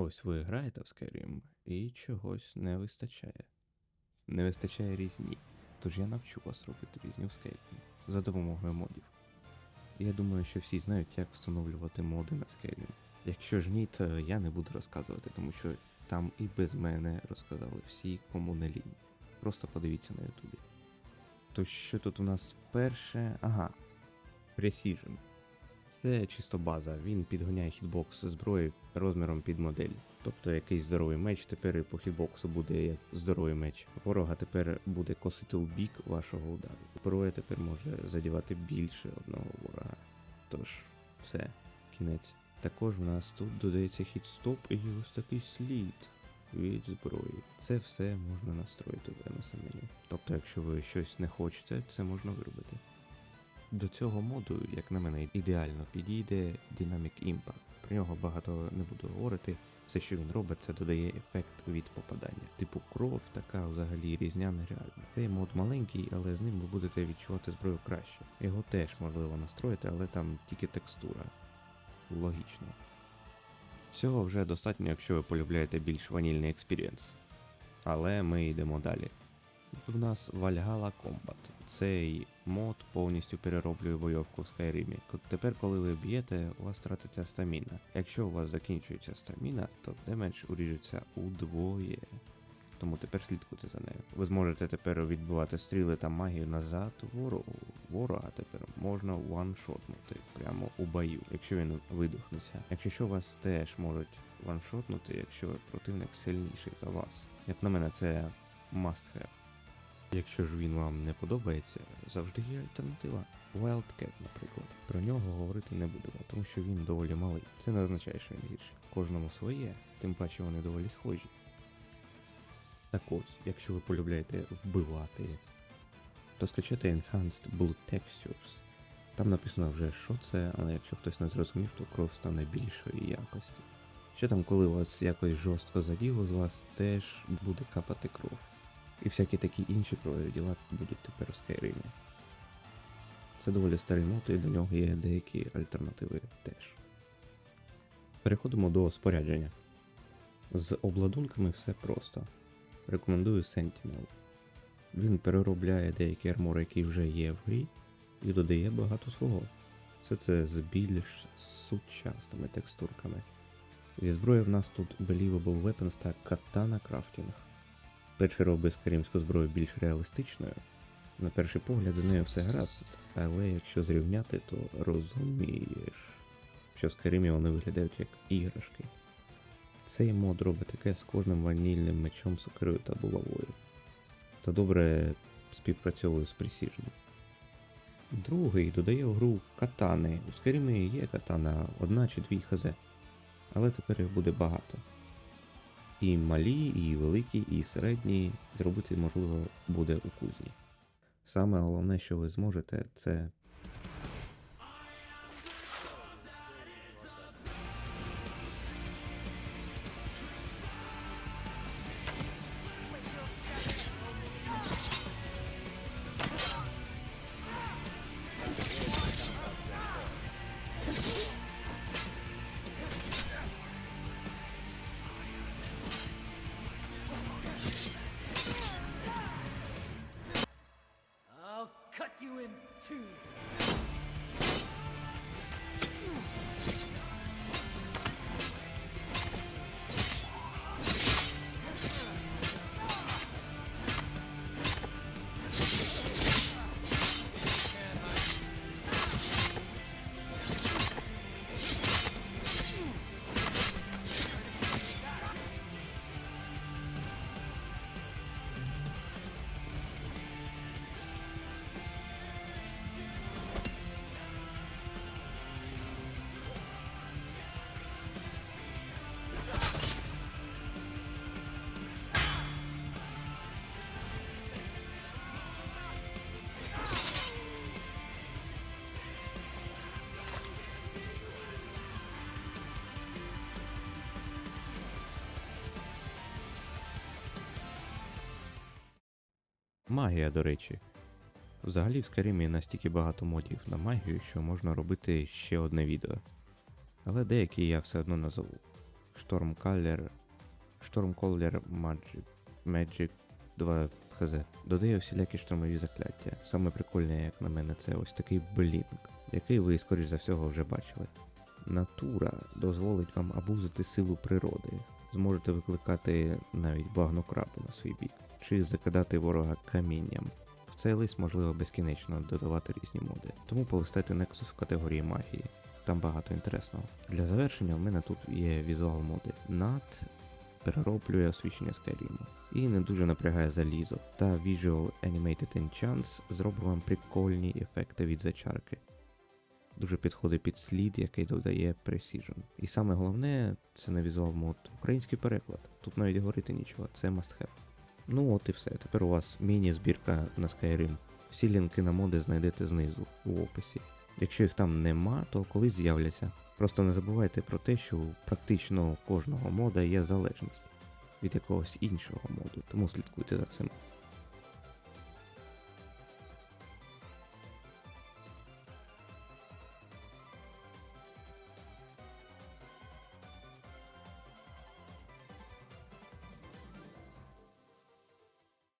Ось ви граєте в Skyrim і чогось не вистачає. Не вистачає різні. Тож я навчу вас робити різні в Skyrim за допомогою модів. Я думаю, що всі знають, як встановлювати моди на Skyrim. Якщо ж ні, то я не буду розказувати, тому що там і без мене розказали всі, кому не лінь. Просто подивіться на Ютубі. То що тут у нас перше. Ага. Precision. Це чисто база, він підганяє хітбокс зброї розміром під модель. Тобто якийсь здоровий меч тепер і по хітбоксу буде як здоровий меч. Ворога тепер буде косити у бік вашого удару. Зброя тепер може задівати більше одного ворога. Тож, все, кінець. Також в нас тут додається хіт-стоп і ось такий слід від зброї. Це все можна настроїти в MSM меню. Тобто, якщо ви щось не хочете, це можна виробити. До цього моду, як на мене, ідеально підійде Dynamic Impact. Про нього багато не буду говорити. Все, що він робить, це додає ефект від попадання. Типу кров така взагалі різня нереальна. Цей мод маленький, але з ним ви будете відчувати зброю краще. Його теж можливо настроїти, але там тільки текстура. Логічно. Всього вже достатньо, якщо ви полюбляєте більш ванільний експірієнс. Але ми йдемо далі. Тут в нас Valhalla Combat. Цей мод повністю перероблює бойовку в. Ко- Тепер, коли ви б'єте, у вас тратиться стаміна. Якщо у вас закінчується стаміна, то демедж уріжеться удвоє. Тому тепер слідкуйте за нею. Ви зможете тепер відбивати стріли та магію назад ворогу. Ворога тепер можна ваншотнути прямо у бою, якщо він видохнеться. Якщо що, вас теж можуть ваншотнути, якщо противник сильніший за вас. Як на мене, це must have. Якщо ж він вам не подобається, завжди є альтернатива. Wildcat, наприклад. Про нього говорити не будемо, тому що він доволі малий. Це не означає, що він гірший. Кожному своє, тим паче вони доволі схожі. Так ось, якщо ви полюбляєте вбивати, то скачайте Enhanced Blood Textures. Там написано вже, що це, але якщо хтось не зрозумів, то кров стане більшої якості. Ще там, коли вас якось жорстко заділо з вас, теж буде капати кров. І всякі такі інші крові діла будуть тепер в Скайримі. Це доволі старий мод, і до нього є деякі альтернативи теж. Переходимо до спорядження. З обладунками все просто. Рекомендую Sentinel. Він переробляє деякі армори, які вже є в грі, і додає багато свого. Все це з більш сучасними текстурками. Зі зброї в нас тут Believable Weapons та Katana Crafting. Перший робить скарімську зброю більш реалістичною. На перший погляд з нею все гаразд, але якщо зрівняти, то розумієш, що в Скарімі вони виглядають як іграшки. Цей мод робить таке з кожним ванільним мечом, сокирою та булавою. Та добре співпрацьовує з Precision. Другий додає в гру катани. У Скарімі є катана одна чи дві хз, але тепер їх буде багато. І малі, і великі, і середні зробити можливо буде у кузні. Саме головне, що ви зможете, це two. Магія, до речі. Взагалі в Скарімі настільки багато модів на магію, що можна робити ще одне відео. Але деякі я все одно назову. Stormcaller, Stormcaller Magic, Magic 2 хз. Додає всілякі штурмові закляття. Саме прикольне, як на мене, це ось такий блінк, який ви, скоріш за всього, вже бачили. Натура дозволить вам абузити силу природи. Зможете викликати навіть багнокрабу на свій бік, чи закидати ворога камінням. В цей лист можливо безкінечно додавати різні моди. Тому полистайте Nexus в категорії магії. Там багато інтересного. Для завершення в мене тут є візуал моди. NAT перероблює освіщення Skyrim і не дуже напрягає залізо. Та Visual Animated Enchants зробить вам прикольні ефекти від зачарки. Дуже підходить під слід, який додає Precision. І саме головне, це не візуал мод, український переклад. Тут навіть говорити нічого, це must have. Ну от і все. Тепер у вас міні-збірка на Skyrim. Всі лінки на моди знайдете знизу у описі. Якщо їх там нема, то колись з'являться. Просто не забувайте про те, що практично у кожного мода є залежність від якогось іншого моду, тому слідкуйте за цим.